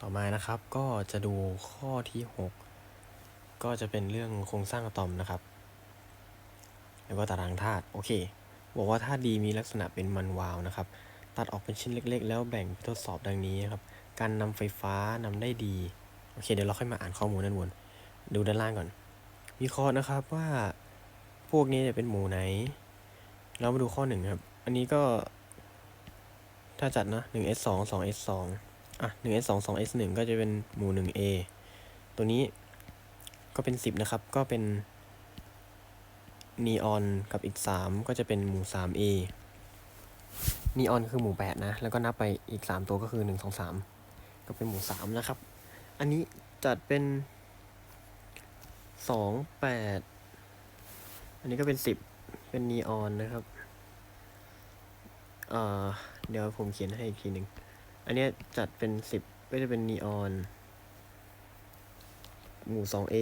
ต่อมานะครับก็จะดูข้อที่ 6 ก็จะเป็นเรื่องโครงสร้างอะตอมนะครับ แล้วก็ตารางธาตุโอเค บอกว่าธาตุดีมีลักษณะเป็นมันวาวนะครับ ตัดออกเป็นชิ้นเล็ก ๆ แล้วแบ่งไปทดสอบดังนี้ครับ การนำไฟฟ้านำได้ดี โอเคเดี๋ยวเราค่อยมาอ่านข้อมูลด้านบน ดูด้านล่างก่อน วิเคราะห์นะครับว่าพวกนี้เนี่ยเป็นหมู่ไหน เรามาดูข้อหนึ่งครับ อันนี้ก็ถ้าจัดนะ 1s 2 2s 2 อะ 1s 2 2s 1ก็จะเป็นหมู่ 1a ตัวนี้ก็เป็น 10 นะครับ ก็เป็นนีออนกับอีก 3 ก็จะเป็นหมู่ 3a นีออนคือหมู่ 8 นะ แล้วก็นับไปอีก 3 ตัวก็คือ 1 2 3 ก็เป็นหมู่ 3 นะครับ อันนี้จัดเป็น 2 8 อันนี้ก็เป็น 10 เป็นนีออนนะครับอ่าเดี๋ยวผมเขียนให้อีกทีหนึ่ง อันนี้จัดเป็น10ก็จะเป็นนีออน หมู่ 2a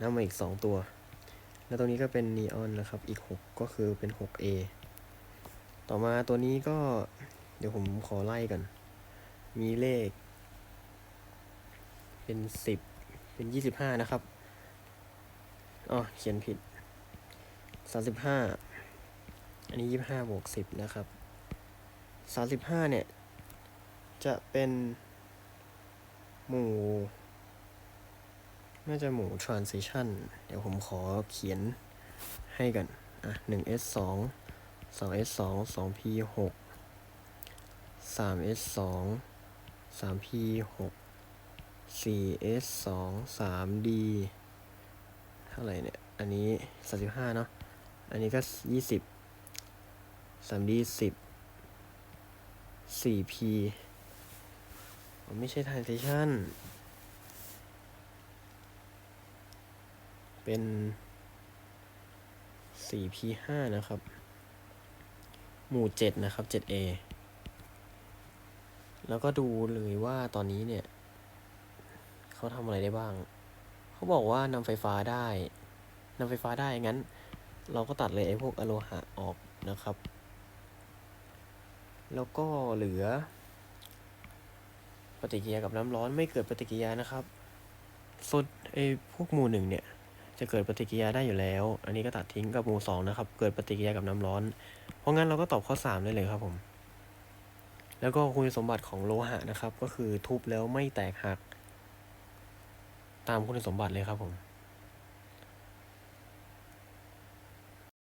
นับมาอีก 2 ตัว แล้วตรงนี้ก็เป็นนีออนนะครับ อีก 6 ก็คือเป็น 6a ต่อมาตัวนี้ก็เดี๋ยวผมขอไล่กัน มีเลข เป็น 10 เป็น 25 นะครับ อ๋อ เขียนผิด 35 อันนี้ 25บวก10 นะครับ 35 เนี่ย จะเป็น หมู่ น่าจะหมู่ transition เดี๋ยวผมขอเขียนให้กัน อะ 1s 2 2s 2 2p 6 3s 2 3p 6 4s 2 3d เท่าไหร่เนี่ย อันนี้ 35 เนาะ อันนี้ก็ 20 3d 10 4p ไม่ใช่ transition เป็น 4p 5 นะครับ หมู่ 7 นะครับ 7a แล้วก็ดูเลยว่าตอนนี้เนี่ย เขาทำอะไรได้บ้าง เขาบอกว่านำไฟฟ้าได้นำไฟฟ้าได้ งั้น เราก็ตัดเลยไอ้พวกอะโลหะออกนะครับ แล้วก็เหลือ ปฏิกิริยากับน้ำร้อนไม่เกิดปฏิกิริยานะครับส่วนไอ้พวกหมู่หนึ่งเนี่ย จะเกิดปฏิกิริยาได้อยู่แล้ว อันนี้ก็ตัดทิ้งกับหมู่สองนะครับ เกิดปฏิกิริยากับน้ำร้อน เพราะงั้นเราก็ตอบข้อสามได้เลยครับผม แล้วก็คุณสมบัติของโลหะนะครับ ก็คือทุบแล้วไม่แตกหัก ตามคุณสมบัติเลยครับผม